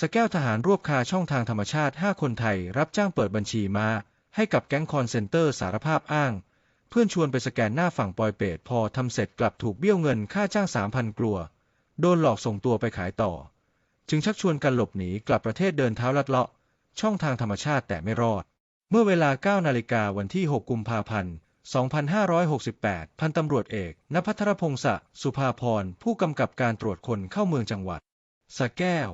สแก้วทหารรวบคาช่องทางธรรมชาติ 5 คนไทย รับจ้างเปิดบัญชีมา ให้กับแก๊งคอนเซนเตอร์สารภาพอ้าง เพื่อนชวนไปสแกนหน้าฝั่งปอยเปตพอทำเสร็จกลับถูกเบี้ยวเงินค่าจ้าง 3,000 กลัว โดนหลอกส่งตัวไปขายต่อ จึงชักชวนกันหลบหนีกลับประเทศเดินเท้าลัดเลาะ ช่องทางธรรมชาติแต่ไม่รอด เมื่อเวลา 9 นาฬิกาวันที่ 6 กุมภาพันธ์ 2568 พันตำรวจเอกณพัทรพงศะสุภาพรผู้กำกับการตรวจคนเข้าเมืองจังหวัดสะแก้ว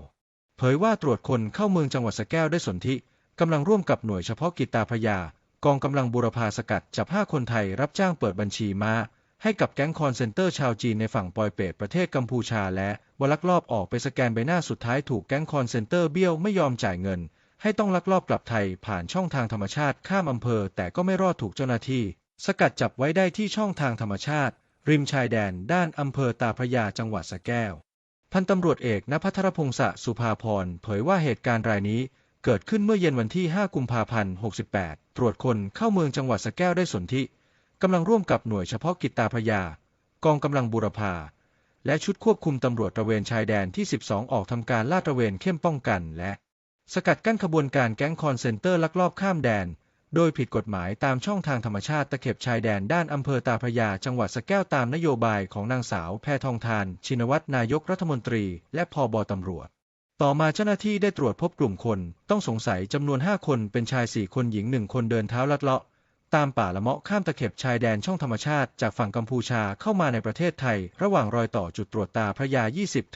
เผยว่าตรวจคนเข้าเมืองจังหวัดสแก้วได้สนธิกำลังร่วมกับหน่วยเฉพาะกิจตาพยากองกำลังบูรพาสกัดจับ 5 คนไทยรับจ้างเปิดบัญชีมาให้กับแก๊งคอนเซนเตอร์ชาวจีนในฝั่งปอยเปตประเทศกัมพูชาและวลักลอบออกไปสแกนใบหน้าสุดท้ายถูกแก๊งคอนเซนเตอร์เบี้ยวไม่ยอมจ่ายเงิน ให้ต้องลักลอบกลับไทยผ่านช่องทางธรรมชาติข้ามอำเภอ แต่ก็ไม่รอดถูกเจ้าหน้าที่ สกัดจับไว้ได้ที่ช่องทางธรรมชาติ ริมชายแดนด้านอำเภอตาพระยาจังหวัดสะแก้ว พันตำรวจเอกณพัทรพงศะสุภาพรเผยว่าเหตุการณ์รายนี้เกิดขึ้นเมื่อเย็นวันที่ 5 กุมภาพันธ์ 68 ตรวจคนเข้าเมืองจังหวัดสแก้วได้สนธิกำลังร่วมกับหน่วยเฉพาะกิจตาพยา กองกำลังบูรพา และชุดควบคุมตำรวจตระเวนชายแดนที่ 12 ออกทำการลาดตระเวนเข้มป้องกัน และ สกัดกั้นขบวนการแก๊งคอนเซนเตอร์ลักลอบข้ามแดน โดยผิดกฎหมายตามช่องทางธรรมชาติตะเข็บชายแดนด้านอำเภอตาพระยาจังหวัดสแก้วตามนโยบายของนางสาวแพทองทาน ชินวัตรนายกรัฐมนตรี และพอบอตำรวจ ต่อมาเจ้าหน้าที่ได้ตรวจพบกลุ่มคน ต้องสงสัยจำนวน 5 คนเป็นชาย 4 คนหญิง 1 คนเดินเท้าลัดเลาะ ตามป่าละเมาะข้ามตะเข็บชายแดนช่องธรรมชาติจากฝั่งกัมพูชาเข้ามาในประเทศไทย ระหว่างรอยต่อจุดตรวจตาพระยา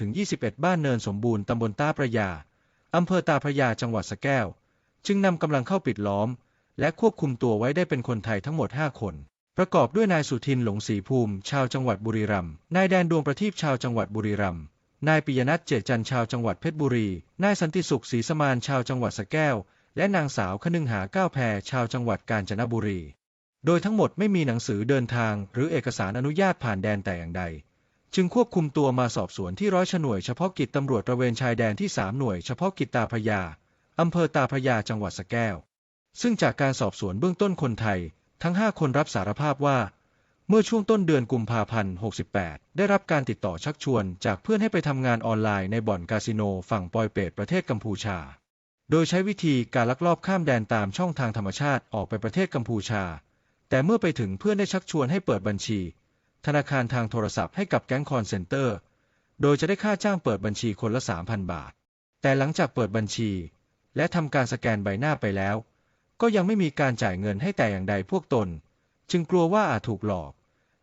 20-21 บ้านเนินสมบูรณ์ตำบลตาพระยาอำเภอตาพระยาจังหวัดสแก้ว จึงนำกำลังเข้าปิดล้อม และควบคุมตัวไว้ได้เป็นคนไทยทั้งหมด 5 คน ประกอบด้วยนายสุทินหลงศรีภูมิ ชาวจังหวัดบุรีรัมย์นายแดนดวงประทีปชาวจังหวัดบุรีรัมย์นายปิยนัทเจตจันทร์ชาวจังหวัดเพชรบุรี นายสันติสุขศรีสมานชาวจังหวัดสะแก้ว และนางสาวคนึงหาก้าวแพรชาวจังหวัดกาญจนบุรี โดยทั้งหมดไม่มีหนังสือเดินทาง หรือเอกสารอนุญาตผ่านแดนแต่อย่างใด จึงควบคุมตัวมาสอบสวนที่ร้อยฉหน่วยเฉพาะกิจตำรวจตระเวนชายแดนที่ 3 หน่วยเฉพาะกิจตาพยาอำเภอตาพยาจังหวัดสะแก้ว ซึ่งจากการสอบสวนเบื้องต้นคนไทย ทั้ง 5 คนรับสารภาพว่า เมื่อช่วงต้นเดือนกุมภาพันธ์ 68 ได้รับการติดต่อชักชวน จากเพื่อนให้ไปทำงานออนไลน์ในบ่อนคาสิโนฝั่งปอยเปตประเทศกัมพูชา โดยใช้วิธีการลักลอบข้ามแดนตามช่องทางธรรมชาติออกไปประเทศกัมพูชา แต่เมื่อไปถึงเพื่อนได้ชักชวนให้เปิดบัญชี ธนาคารทางโทรศัพท์ให้กับแก๊งคอนเซนเตอร์ โดยจะได้ค่าจ้างเปิดบัญชีคนละ 3,000 บาท แต่หลังจากเปิดบัญชี และทำการสแกนใบหน้าไปแล้ว ก็ยังไม่มีการจ่ายเงินให้แต่อย่างใดพวกตน จึงกลัวว่าอาจถูกหลอก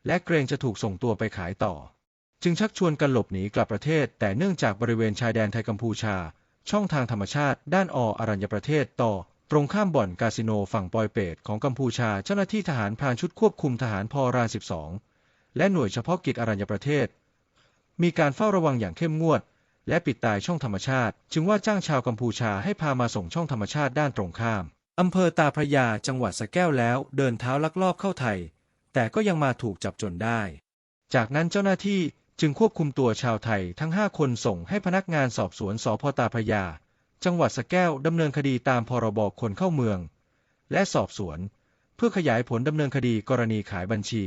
และเกรงจะถูกส่งตัวไปขายต่อ จึงชักชวนกันหลบหนีกลับประเทศ แต่เนื่องจากบริเวณชายแดนไทยกัมพูชา ช่องทางธรรมชาติ ด้านออรัญญประเทศต่อ ตรงข้ามบ่อนคาสิโนฝั่งปอยเปตของกัมพูชาเจ้าหน้าที่ทหารพรานชุดควบคุมทหารพราน12 และหน่วยเฉพาะกิจอรัญญประเทศ มีการเฝ้าระวังอย่างเข้มงวดและปิดตายช่องธรรมชาติ จึงว่าจ้างชาวกัมพูชาให้พามาส่งช่องธรรมชาติด้านตรงข้าม อำเภอตาพระยาจังหวัดสะแก้วแล้วเดินเท้าลักลอบเข้าไทย แต่ก็ยังมาถูกจับจนได้ จากนั้นเจ้าหน้าที่จึงควบคุมตัวชาวไทยทั้ง 5 คนส่งให้พนักงานสอบสวนสพตาพระยา จังหวัดสะแก้วดำเนินคดีตามพรบคนเข้าเมือง และสอบสวน เพื่อขยายผลดำเนินคดีกรณีขายบัญชี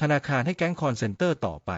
ธนาคารให้แก๊งคอนเซนเตอร์ต่อไป